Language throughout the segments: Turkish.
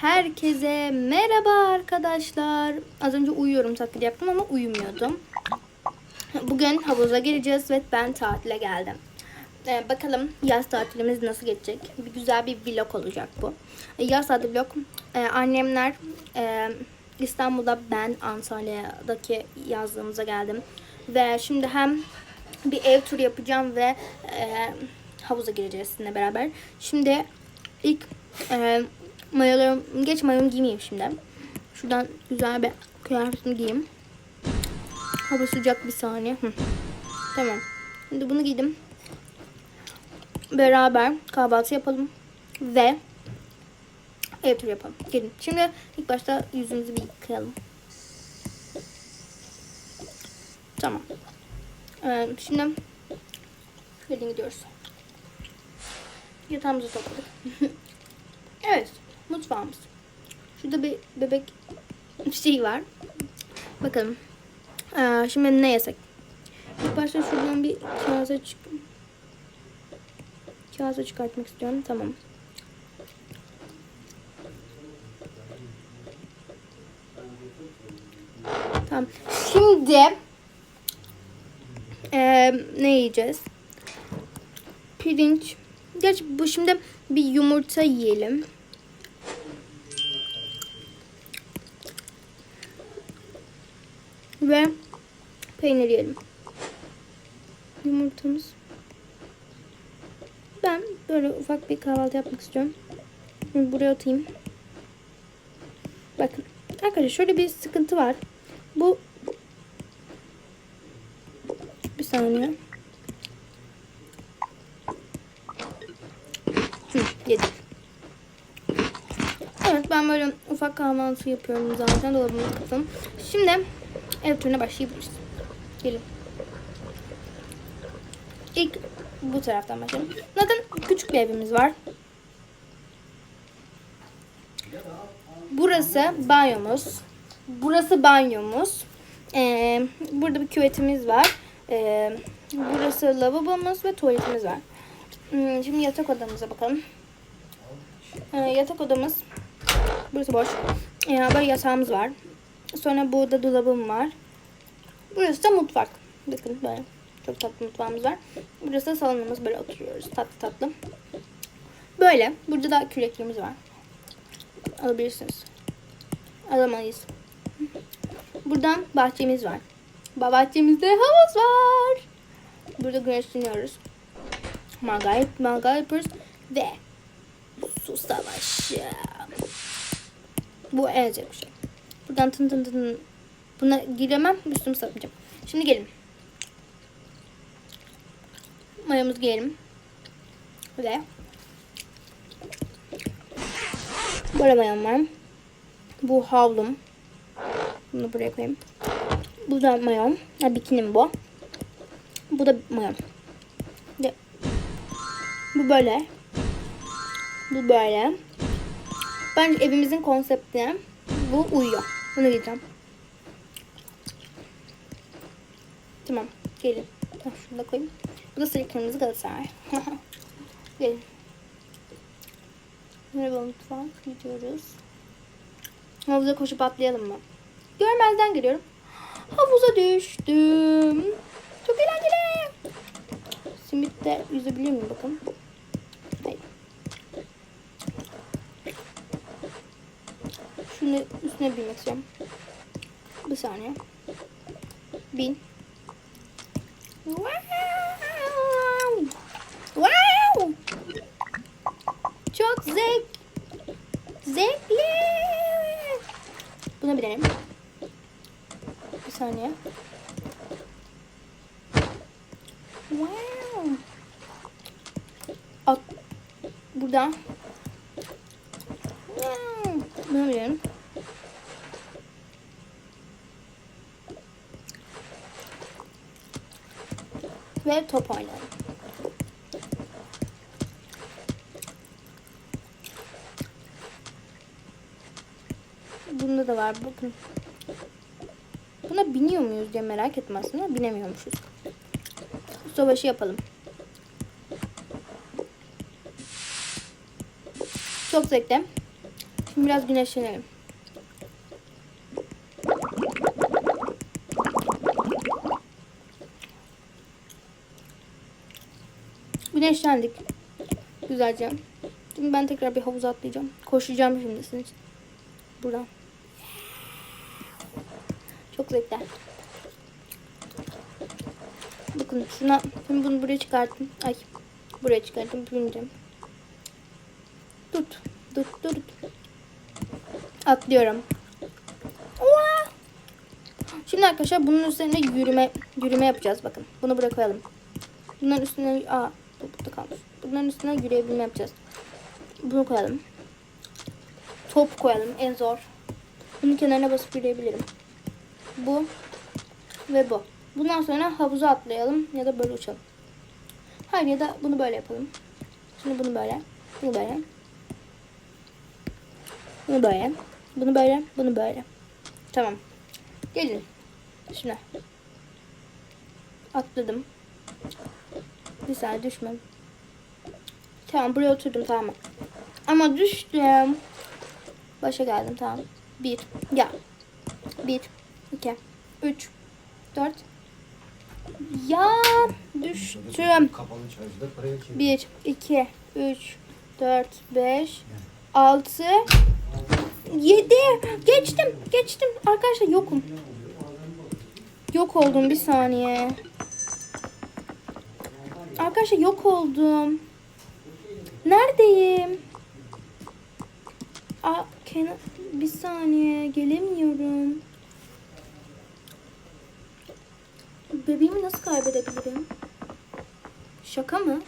herkese merhaba arkadaşlar. Az önce uyuyorum taklidi yaptım ama uyumuyordum. Bugün havuza gireceğiz ve ben tatile geldim. Ee, bakalım yaz tatilimiz nasıl geçecek? Bir güzel bir vlog olacak bu. Ee, yaz tatili vlog. Ee, annemler e, İstanbul'da ben Antalya'daki yazlığımıza geldim. Ve şimdi hem bir ev turu yapacağım ve e, havuza gireceğiz sizinle beraber. Şimdi ilk e, mayolarım, geç mayomu giymeyeyim şimdi. Şuradan güzel bir kıyafetimi giyeyim. Hava sıcak bir saniye. Hı. Tamam. Şimdi bunu giydim. Beraber kahvaltı yapalım. Ve ev turu yapalım. Gelin. Şimdi ilk başta yüzümüzü bir yıkayalım. Tamam. Ee, şimdi şöyle gidiyoruz. Yatağımızı topladık. evet. Mutfağımız. Şurada bir bebek şey var. Bakalım. Ee, şimdi ne yesek? İlk başta şuradan bir kağıza çık kağıza çıkartmak istiyorum. Tamam. Tamam. Şimdi ee, ne yiyeceğiz? Pirinç. Gerçi bu şimdi bir yumurta yiyelim. Ve peynir yiyelim. Yumurtamız. Ben böyle ufak bir kahvaltı yapmak istiyorum. Şimdi buraya atayım. Bakın. Arkadaşlar şöyle bir sıkıntı var. Bu bir saniye. Hı, yedik. Evet ben böyle ufak kahvaltı yapıyorum zaten dolabımı kapatalım. Şimdi ev turuna başlayabiliriz. Gelin. İlk bu taraftan başlayalım. Zaten küçük bir evimiz var. Burası banyomuz. Burası banyomuz. Ee, burada bir küvetimiz var. Ee, burası lavabomuz ve tuvaletimiz var. Hmm, şimdi yatak odamıza bakalım. Ee, yatak odamız burası boş. Ee, böyle yatağımız var. Sonra burada dolabım var. Burası da mutfak. Bakın böyle çok tatlı mutfağımız var. Burası da salonumuz. Böyle oturuyoruz tatlı tatlı. Böyle. Burada da kürekliğimiz var. Alabilirsiniz. Alamayız. Buradan bahçemiz var. Bahçemizde havuz var. Burada güneşleniyoruz. Mangal yapıyoruz. Ve su savaşı. Bu en bir şey. Buradan tın tın tın. Buna giremem. Üstümü satmayacağım. Şimdi gelin. Mayamızı giyelim. Ve böyle mayam var. Bu havlum. Bunu buraya koyayım. Bu da mayom. Ha, bikinim bu. Bu da mayom. Ve bu böyle. Bu böyle. Bence evimizin konsepti bu uyuyor. Bunu giyeceğim. Tamam. Gelin. Ah, şunu da koyayım. Bu da sarı kırmızı Galatasaray. Gelin. Merhaba mutfak. Gidiyoruz. Havuza koşup atlayalım mı? Görmezden geliyorum. Havuza düştüm. Çok eğlenceli. Simitte yüzebiliyor muyum bakın. Hayır. Şunu üstüne binmek istiyorum. Bir saniye. Bin. Wow! Wow! Çok zevk zevkli. Buna binelim. Bir saniye. Wow. At. Buradan. Wow. Buna binelim. Ve top oynayalım. Bunda da var bakın. Buna biniyor muyuz diye merak ettim aslında. Binemiyormuşuz. Savaşı yapalım. Çok zevkli. Şimdi biraz güneşlenelim. Güneşlendik. Güzelce. Şimdi ben tekrar bir havuza atlayacağım. Koşacağım şimdi sizin için. Buradan. Çok zevkli. Bakın şuna şimdi bunu buraya çıkarttım. Ay buraya çıkarttım. Bineceğim. Tut. Tut tut. Atlıyorum. Şimdi arkadaşlar bunun üzerine yürüme yürüme yapacağız bakın. Bunu bırakalım. Bunların üstüne aa bu burada kalmış. Bunların üstüne yürüyebilme yapacağız. Bunu koyalım. Top koyalım en zor. Bunun kenarına basıp yürüyebilirim. Bu ve bu. Bundan sonra havuza atlayalım ya da böyle uçalım. Hayır ya da bunu böyle yapalım. Şimdi bunu böyle. Bunu böyle. Bunu böyle. Bunu böyle. Bunu böyle. Tamam. Gelin. Şimdi. Atladım. Bir saniye düşmem. Tamam buraya oturdum tamam. Ama düştüm. Başa geldim tamam. Bir. Ya. Bir. iki, Üç. Dört. Ya düştüm. 1, 2, 3, 4, 5, 6, 7. Geçtim, geçtim. Arkadaşlar yokum. Yok oldum bir saniye. Arkadaşlar yok oldum. Neredeyim? Aa, Kenan, bir saniye gelemiyorum. Bebeğimi nasıl kaybedebilirim? Şaka mı?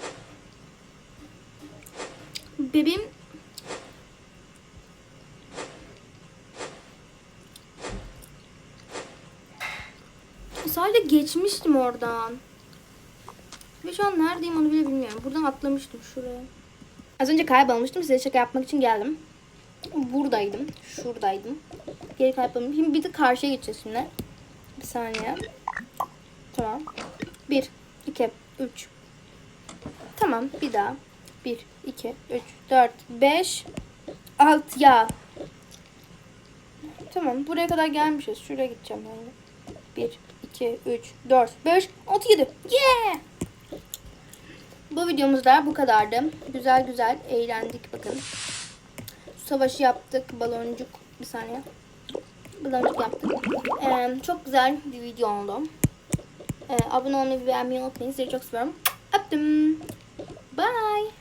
Bebeğim Sadece geçmiştim oradan. Şu an neredeyim onu bile bilmiyorum. Buradan atlamıştım şuraya. Az önce kaybolmuştum. Size şaka yapmak için geldim. Buradaydım. Şuradaydım. Geri kaybolmuştum. Şimdi bir de karşıya geçeceğiz şimdi. Bir saniye. Tamam. Bir, iki, üç, Tamam bir daha. 1, 2, 3, 4, 5, 6 ya. Tamam buraya kadar gelmişiz. Şuraya gideceğim ben. 1, 2, 3, 4, 5, 6, 7. Yeah! Bu videomuz da bu kadardı. Güzel güzel eğlendik bakın. Savaşı yaptık. Baloncuk. Bir saniye. Baloncuk yaptık. Ee, çok güzel bir video oldu. Ee, abone olmayı ve beğenmeyi unutmayın. Sizi çok seviyorum. Öptüm. Bye.